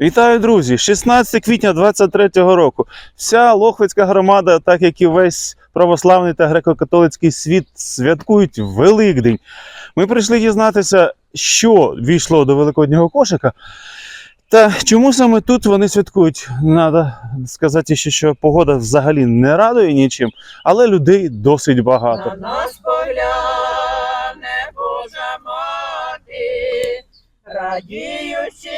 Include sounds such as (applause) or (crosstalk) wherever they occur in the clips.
Вітаю, друзі! 16 квітня 23-го року. Вся Лохвицька громада, так як і весь православний та греко-католицький світ, святкують Великдень. Ми прийшли дізнатися, що війшло до великоднього кошика. Та чому саме тут вони святкують? Надо сказати, ще, що погода взагалі не радує нічим, але людей досить багато. На нас погляне Божа мати, радіючи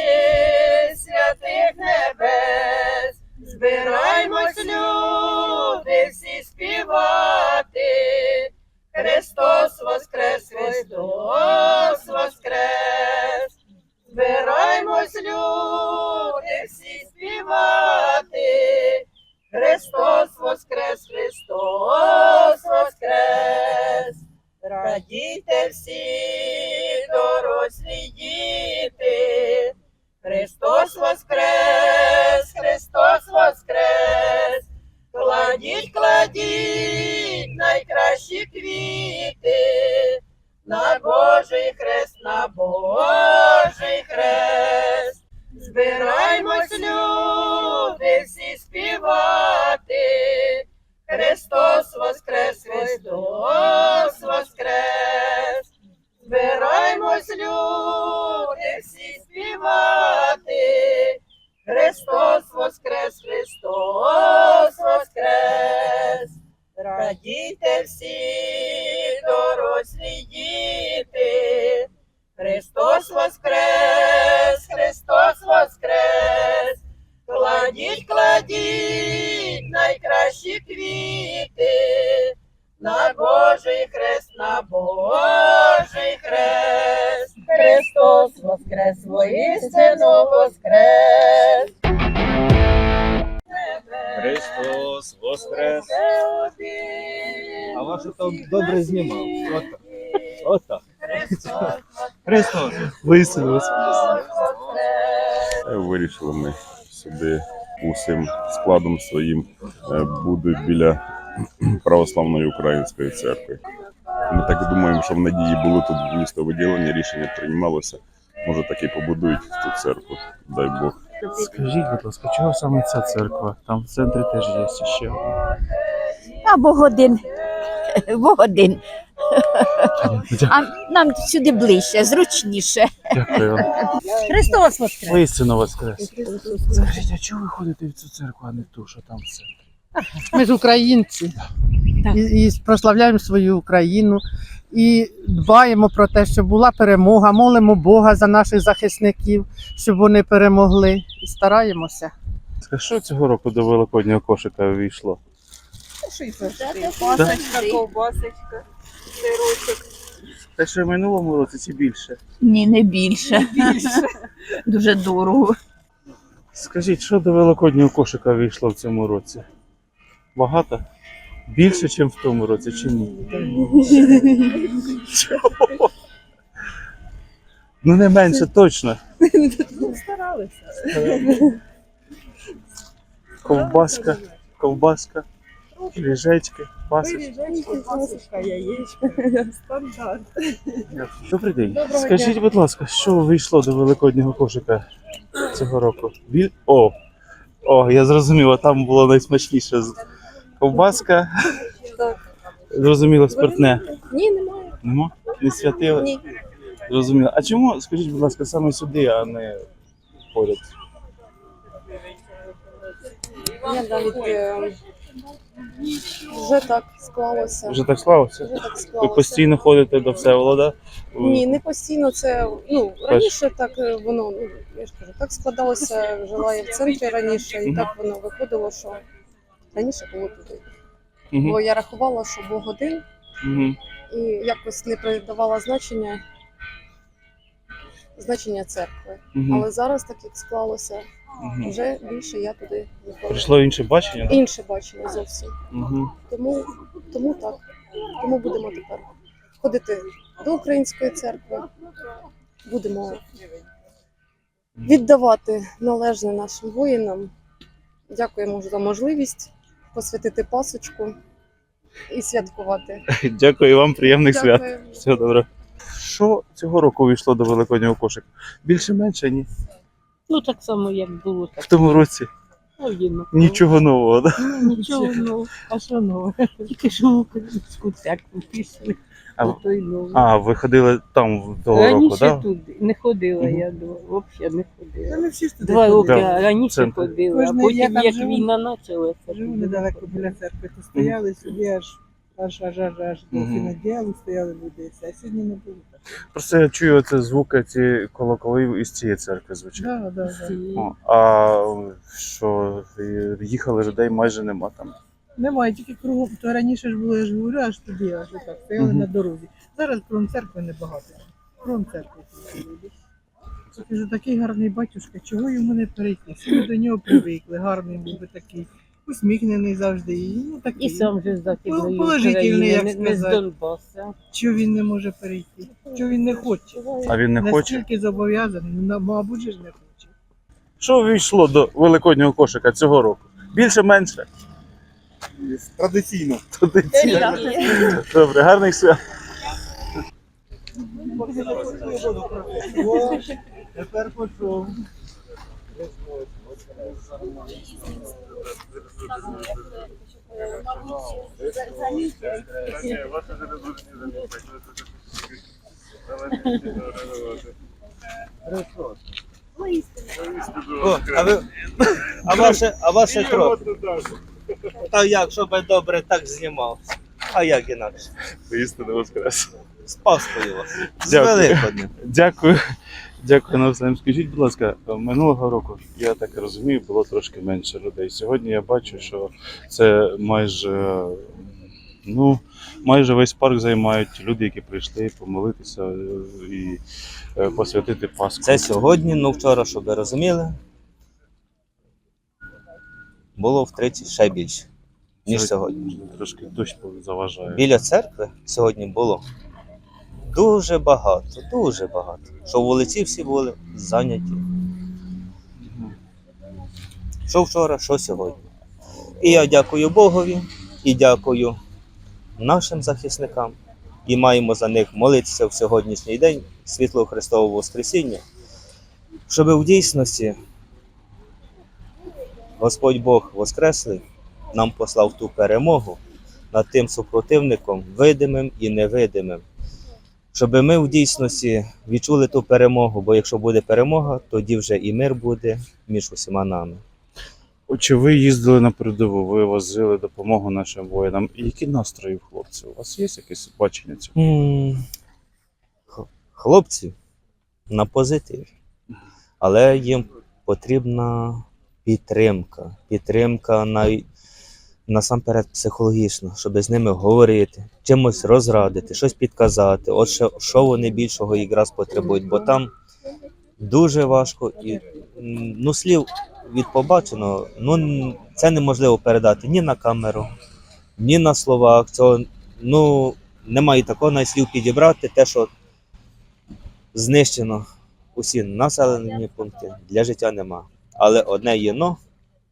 святих небес, збираймось, люди, всі співати. Христос воскрес, Христос воскрес, Христос воскрес. Кладіть, кладіть найкращі квіти. На Божий хрест, на Божий хрест. Збираймось, люди, всі співати. Христос воскрес, Христос воскрес. Збираймось, люди, всі співати. Христос воскрес, Христос воскрес. Радійте всі дорослі діти. Христос воскрес, Христос воскрес. Кладіть, кладіть найкращі квіти. На Божий хрест, на Божий хрест. Христос воскрес, воістину воскрес. Христос воскрес. А ваше то добре знімав. От так. От так. Христос. Висунулися. Е, Вирішили ми сюди усім складом своїм е, бути біля православної української церкви. Ми так думаємо, що в надії було тут місто виділення, рішення приймалося. Може, так і побудують цю церкву, дай Бог. Скажіть, будь ласка, чого саме ця церква? Там в центрі теж є ще одна. А Богодин. (laughs) Богодин. А нам сюди ближче, зручніше. Дякую вам. Христос воскрес! Воістину воскрес. Скажіть, а чого ви ходите в цю церкву, а не ту, що там все? Ми ж українці Так. і, і прославляємо свою Україну і дбаємо про те, щоб була перемога, молимо Бога за наших захисників, щоб вони перемогли. І стараємося. Скажи, що цього року до великоднього кошика війшло? Пасочка, ковбасочка, сирочок. Те, що в минулому році, чи більше? Ні, не більше. (laughs) Дуже дорого. Скажіть, що до великоднього кошика війшло в цьому році? Багато? Більше, ніж в тому році, чи ні? Чого? Ну не менше точно. Старалися. Ковбаска, ковбаска, ліжечки, пасочки. Пасочка, яєчко. Стандарт. Добрий день. Доброго Скажіть, дня. будь ласка, що вийшло до великоднього кошика цього року? Біль? О, о, я зрозумів, а там було найсмачніше. З- Ковбаска. Так. Зрозуміло, спиртне. Ні, немає. Нема? Не святили? Ні. Зрозуміло. А чому, скажіть, будь ласка, саме сюди, а не поряд? Я навіть е, вже так склалося. Вже так славився? Вже так Ви склалося. постійно ходите до Всеволода? Ні, не постійно. Це ну раніше так е, воно ну я ж кажу, так складалося. Жила я в центрі раніше, і Мгм. так воно виходило, що раніше було туди. Угу. Бо я рахувала, що Бог один, Угу. і якось не придавала значення значення церкви. Угу. Але зараз так як склалося, Угу. вже більше я туди виходжу. Прийшло інше бачення? Інше бачення зовсім. Угу. Тому, тому так. Тому будемо тепер ходити до української церкви. Будемо віддавати належне нашим воїнам. Дякуємо за можливість посвятити пасочку і святкувати. (laughs) Дякую вам, приємних свят. Все добре. Що цього року вийшло до великоднього кошика? Більше менше ні. Ну так само, як було, так В тому році ну, нічого нового, да? Ну, нічого нового. А що нового? Тільки що в українську церкву пішли. А, той то й нове. а ви ходили там того року, раніше так? Да? туди не ходила Мгм. я, до- взагалі не ходила. ми всі ж туди Два роки Да, раніше центр. ходила, а я потім там як живу. війна почалася. Живу недалеко біля церкви, то стояли собі аж аж аж аж аж до Мгм. фінодіалу стояли люди, а сьогодні не було. Просто я чую оце звуки ці колоколи із цієї церкви звучать. Да, да, да. О, А що е, їхали людей майже нема там. Немає, тільки кругом. То раніше ж було, я ж говорю, аж туди, аж так, стояли Мгм. на дорозі. Зараз кругом церкви небагато. Кругом церкви тільки люди. Я кажу, такий гарний батюшка, чого йому не перейти? Всі до нього привикли, гарний був би такий, усміхнений завжди. І, ну, такий. І сам же з Західної Положительний, України, як не, не з сказати. Донбаса. Чого він не може перейти? Чого він не хоче? А він не хоче. Настільки зобов'язаний, ну, мабуть, же ж не хоче. Що війшло до великоднього кошика цього року? Більше менше. Традиційно. Традиційно. Добре, гарних свят. Тепер пішов. О, а ви (laughs) а ваше, а ваше кров? Та як, щоб добре так знімав. А як інакше? Істинно воскрес. З Пасхою вас. З Дякую. Великоднем. Дякую. Дякую навзаєм. Скажіть, будь ласка, минулого року, я так розумію, було трошки менше людей. Сьогодні я бачу, що це майже, ну, майже весь парк займають люди, які прийшли помолитися е, і е, посвятити Пасху. Це сьогодні, ну вчора, щоб ви розуміли, було втричі ще більше, ніж сьогодні. Трошки дощ заважає. Біля церкви сьогодні було дуже багато, дуже багато. Що вулиці всі були зайняті. Що вчора, що сьогодні. І я дякую Богові, і дякую нашим захисникам. І маємо за них молитися в сьогоднішній день світлого Христового Воскресіння, щоб в дійсності Господь Бог Воскреслий нам послав ту перемогу над тим супротивником, видимим і невидимим. Щоб ми в дійсності відчули ту перемогу, бо якщо буде перемога, тоді вже і мир буде між усіма нами. Чи ви їздили на передову, ви возили допомогу нашим воїнам? Які настрої в хлопців? У вас є якесь бачення цього? Хлопці на позитиві, але їм потрібна підтримка. Підтримка най... насамперед психологічна, щоб з ними говорити, чимось розрадити, щось підказати. От що, що вони більшого якраз потребують, бо там дуже важко і ну, слів від побаченого, ну це неможливо передати ні на камеру, ні на словах. Цього ну немає такого навіть слів підібрати, те, що знищено усі населені пункти для життя нема. Але одне є но,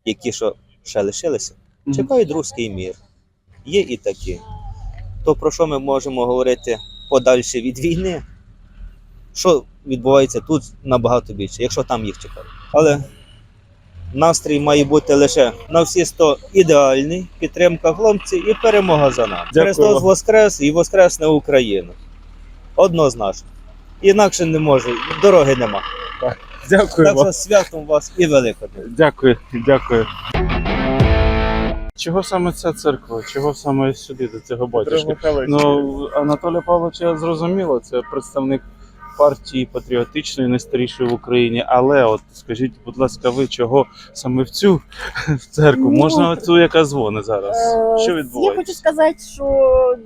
які що ще лишилися. Чекають руський мір. Є і такі. То про що ми можемо говорити подальше від війни? Що відбувається тут набагато більше, якщо там їх чекають. Але настрій має бути лише на всі 100 ідеальний, підтримка хлопців і перемога за нами. Дякую Христос. Воскрес і Воскресне Україну. Однозначно. Інакше не може, дороги нема. Дякую Так що святом вас і великоднем. Дякую, дякую. Чого саме ця церква? Чого саме сюди, до цього батюшки? Ну, Анатолія Павловича зрозуміло, це представник партії патріотичної, найстарішої в Україні. Але от скажіть, будь ласка, ви чого саме в цю в церкву? Ну, Можна цю, яка дзвонить зараз? Е, Що Я хочу сказати, що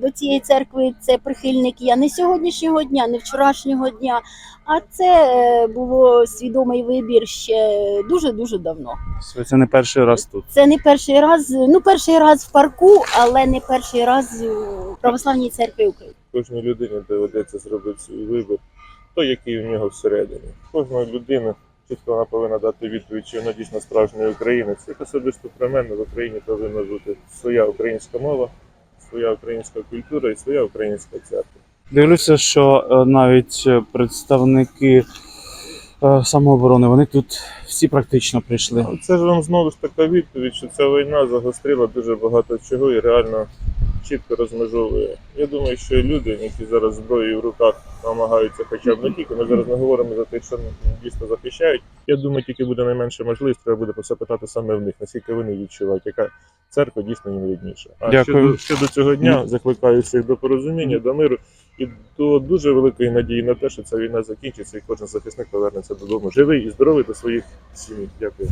до цієї церкви це прихильник я не сьогоднішнього дня, не вчорашнього дня, а це е, було свідомий вибір ще дуже дуже давно. Це не перший раз тут. Це не перший раз, ну перший раз в парку, але не перший раз у православній церкві України. Кожній людині доведеться зробити свій вибір, той, який у нього всередині. Кожна людина чітко вона повинна дати відповідь, чи вона дійсно справжній українець. Як особисто про мене в Україні повинна бути своя українська мова, своя українська культура і своя українська церква. Дивлюся, що е, навіть е, представники е, самооборони, вони тут всі практично прийшли. Це ж вам знову ж така відповідь, що ця війна загострила дуже багато чого і реально чітко розмежовує. Я думаю, що люди, які зараз зброєю в руках намагаються, хоча б не тільки, ми зараз не говоримо за тих, що дійсно захищають. Я думаю, тільки буде найменша можливість, треба буде про питати саме в них, наскільки вони відчувають, яка церква дійсно їм рідніша. А Дякую. щодо, щодо цього дня закликаю всіх до порозуміння, до миру і до дуже великої надії на те, що ця війна закінчиться і кожен захисник повернеться додому живий і здоровий до своїх сімей. Дякую.